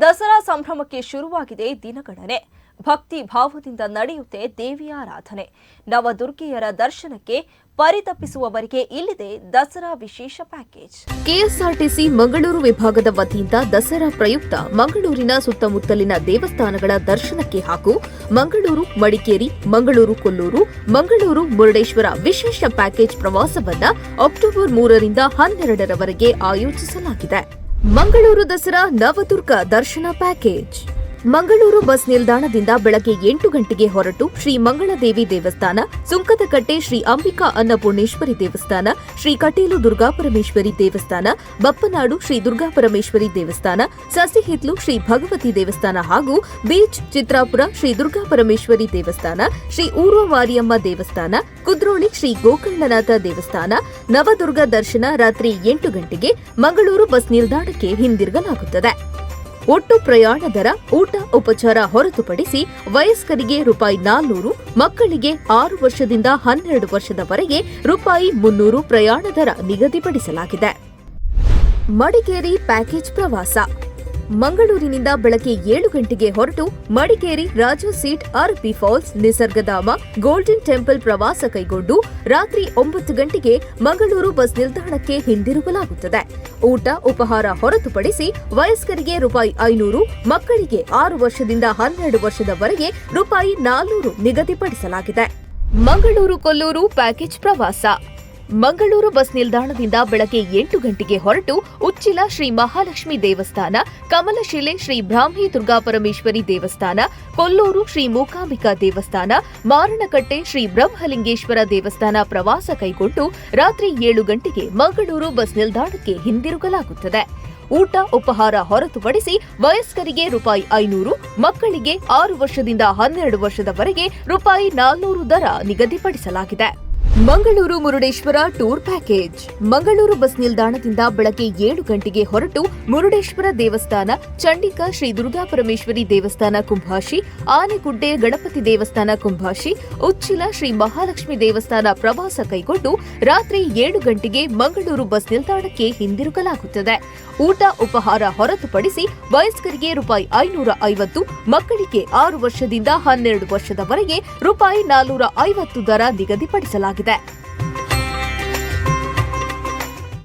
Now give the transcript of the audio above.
ದಸರಾ ಸಂಭ್ರಮಕ್ಕೆ ಶುರುವಾಗಿದೆ ದಿನಗಣನೆ. ಭಕ್ತಿ ಭಾವದಿಂದ ನಡೆಯುತ್ತೆ ದೇವಿಯ ಆರಾಧನೆ. ನವದುರ್ಗೆಯರ ದರ್ಶನಕ್ಕೆ ಪರಿತಪಿಸುವವರಿಗೆ ಇಲ್ಲಿದೆ ದಸರಾ ವಿಶೇಷ ಪ್ಯಾಕೇಜ್. ಕೆಎಸ್ಆರ್ಟಿಸಿ ಮಂಗಳೂರು ವಿಭಾಗದ ವತಿಯಿಂದ ದಸರಾ ಪ್ರಯುಕ್ತ ಮಂಗಳೂರಿನ ಸುತ್ತಮುತ್ತಲಿನ ದೇವಸ್ಥಾನಗಳ ದರ್ಶನಕ್ಕೆ ಹಾಗೂ ಮಂಗಳೂರು, ಮಡಿಕೇರಿ, ಮಂಗಳೂರು, ಕೊಲ್ಲೂರು, ಮಂಗಳೂರು, ಮುರುಡೇಶ್ವರ ವಿಶೇಷ ಪ್ಯಾಕೇಜ್ ಪ್ರವಾಸವನ್ನ ಅಕ್ಟೋಬರ್ ಮೂರರಿಂದ ಹನ್ನೆರಡರವರೆಗೆ ಆಯೋಜಿಸಲಾಗಿದೆ. ಮಂಗಳೂರು ದಸರಾ ನವದುರ್ಗ ದರ್ಶನ ಪ್ಯಾಕೇಜ್. ಮಂಗಳೂರು ಬಸ್ ನಿಲ್ದಾಣದಿಂದ ಬೆಳಗ್ಗೆ ಎಂಟು ಗಂಟೆಗೆ ಹೊರಟು ಶ್ರೀ ಮಂಗಳದೇವಿ ದೇವಸ್ಥಾನ, ಸುಂಕದಕಟ್ಟೆ ಶ್ರೀ ಅಂಬಿಕಾ ಅನ್ನಪೂರ್ಣೇಶ್ವರಿ ದೇವಸ್ಥಾನ, ಶ್ರೀ ಕಟೀಲು ದುರ್ಗಾಪರಮೇಶ್ವರಿ ದೇವಸ್ಥಾನ, ಬಪ್ಪನಾಡು ಶ್ರೀ ದುರ್ಗಾಪರಮೇಶ್ವರಿ ದೇವಸ್ಥಾನ, ಸಸಿಹಿತ್ಲು ಶ್ರೀ ಭಗವತಿ ದೇವಸ್ಥಾನ ಹಾಗೂ ಬೀಚ್ ಚಿತ್ರಾಪುರ ಶ್ರೀ ದುರ್ಗಾಪರಮೇಶ್ವರಿ ದೇವಸ್ಥಾನ, ಶ್ರೀ ಊರ್ವವಾರಿಯಮ್ಮ ದೇವಸ್ಥಾನ, ಕುದ್ರೋಳಿ ಶ್ರೀ ಗೋಕರ್ಣನಾಥ ದೇವಸ್ಥಾನ, ನವದುರ್ಗ ದರ್ಶನ ರಾತ್ರಿ ಎಂಟು ಗಂಟೆಗೆ ಮಂಗಳೂರು ಬಸ್ ನಿಲ್ದಾಣಕ್ಕೆ ಹಿಂದಿರುಗಲಾಗುತ್ತದೆ. ಒಟ್ಟು ಪ್ರಯಾಣ ದರ, ಊಟ ಉಪಚಾರ ಹೊರತುಪಡಿಸಿ ವಯಸ್ಕರಿಗೆ ರೂಪಾಯಿ ನಾಲ್ನೂರು, ಮಕ್ಕಳಿಗೆ ಆರು ವರ್ಷದಿಂದ ಹನ್ನೆರಡು ವರ್ಷದವರೆಗೆ ರೂಪಾಯಿ ಮುನ್ನೂರು ಪ್ರಯಾಣ ದರ ನಿಗದಿಪಡಿಸಲಾಗಿದೆ. ಮಡಿಕೇರಿ ಪ್ಯಾಕೇಜ್ ಪ್ರವಾಸ. ಮಂಗಳೂರಿನಿಂದ ಬೆಳಗ್ಗೆ ಏಳು ಗಂಟೆಗೆ ಹೊರಟು Madikeri Raju seat RP falls Nisargadhama, golden temple ಪ್ರವಾಸ ಕೈಗೊಂಡು ರಾತ್ರಿ ಒಂಬತ್ತು ಗಂಟೆಗೆ ಮಂಗಳೂರು ಬಸ್ ನಿಲ್ದಾಣಕ್ಕೆ ಹಿಂದಿರುಗಲಾಗುತ್ತದೆ. ಊಟ ಉಪಹಾರ ಹೊರತುಪಡಿಸಿ ವಯಸ್ಕರಿಗೆ ರೂಪಾಯಿ ಐನೂರು, ಮಕ್ಕಳಿಗೆ ಆರು ವರ್ಷದಿಂದ ಹನ್ನೆರಡು ವರ್ಷದವರೆಗೆ ರೂಪಾಯಿ ನಾಲ್ನೂರು ನಿಗದಿಪಡಿಸಲಾಗಿದೆ. ಮಂಗಳೂರು ಕೊಲ್ಲೂರು ಪ್ಯಾಕೇಜ್ ಪ್ರವಾಸ. ಮಂಗಳೂರು ಬಸ್ ನಿಲ್ದಾಣದಿಂದ ಬೆಳಗ್ಗೆ ಎಂಟು ಗಂಟೆಗೆ ಹೊರಟು ಉಚ್ಚಿಲ ಶ್ರೀ ಮಹಾಲಕ್ಷ್ಮಿ ದೇವಸ್ಥಾನ, ಕಮಲಶಿಲೆ ಶ್ರೀ ಬ್ರಾಹ್ಮಿ ದುರ್ಗಾಪರಮೇಶ್ವರಿ ದೇವಸ್ಥಾನ, ಕೊಲ್ಲೂರು ಶ್ರೀ ಮೂಕಾಂಬಿಕಾ ದೇವಸ್ಥಾನ, ಮಾರಣಕಟ್ಟೆ ಶ್ರೀ ಬ್ರಹ್ಮಲಿಂಗೇಶ್ವರ ದೇವಸ್ಥಾನ ಪ್ರವಾಸ ಕೈಗೊಂಡು ರಾತ್ರಿ ಏಳು ಗಂಟೆಗೆ ಮಂಗಳೂರು ಬಸ್ ನಿಲ್ದಾಣಕ್ಕೆ ಹಿಂದಿರುಗಲಾಗುತ್ತದೆ. ಊಟ, ಉಪಹಾರ ಹೊರತುಪಡಿಸಿ ವಯಸ್ಕರಿಗೆ ರೂಪಾಯಿ ಐನೂರು, ಮಕ್ಕಳಿಗೆ ಆರು ವರ್ಷದಿಂದ ಹನ್ನೆರಡು ವರ್ಷದವರೆಗೆ ರೂಪಾಯಿ ನಾಲ್ನೂರು ದರ ನಿಗದಿಪಡಿಸಲಾಗಿದೆ. Mangaluru Murudeshwar tour package. Mangaluru bus ನಿಲ್ದಾಣದಿಂದ ಬೆಳಗ್ಗೆ ಏಳು ಗಂಟೆಗೆ ಹೊರಟು ಮುರುಡೇಶ್ವರ ದೇವಸ್ಥಾನ, ಚಂಡಿಕಾ ಶ್ರೀ ದುರ್ಗಾ ಪರಮೇಶ್ವರಿ ದೇವಸ್ಥಾನ ಕುಂಭಾಶಿ, ಆನೆಗುಡ್ಡೆ ಗಣಪತಿ ದೇವಸ್ಥಾನ ಕುಂಭಾಶಿ, ಉಚ್ಚಿಲ ಶ್ರೀ ಮಹಾಲಕ್ಷ್ಮಿ ದೇವಸ್ಥಾನ ಪ್ರವಾಸ ಕೈಗೊಂಡು ರಾತ್ರಿ ಏಳು ಗಂಟೆಗೆ ಮಂಗಳೂರು ಬಸ್ ನಿಲ್ದಾಣಕ್ಕೆ ಹಿಂದಿರುಗಲಾಗುತ್ತದೆ. ಊಟ, ಉಪಹಾರ ಹೊರತುಪಡಿಸಿ ವಯಸ್ಕರಿಗೆ ರೂಪಾಯಿ ಐನೂರ ಐವತ್ತು, ಮಕ್ಕಳಿಗೆ ಆರು ವರ್ಷದಿಂದ ಹನ್ನೆರಡು ವರ್ಷದವರೆಗೆ ರೂಪಾಯಿ ನಾಲ್ನೂರ ಐವತ್ತು ದರ ನಿಗದಿಪಡಿಸಲಾಗಿದೆ. 对。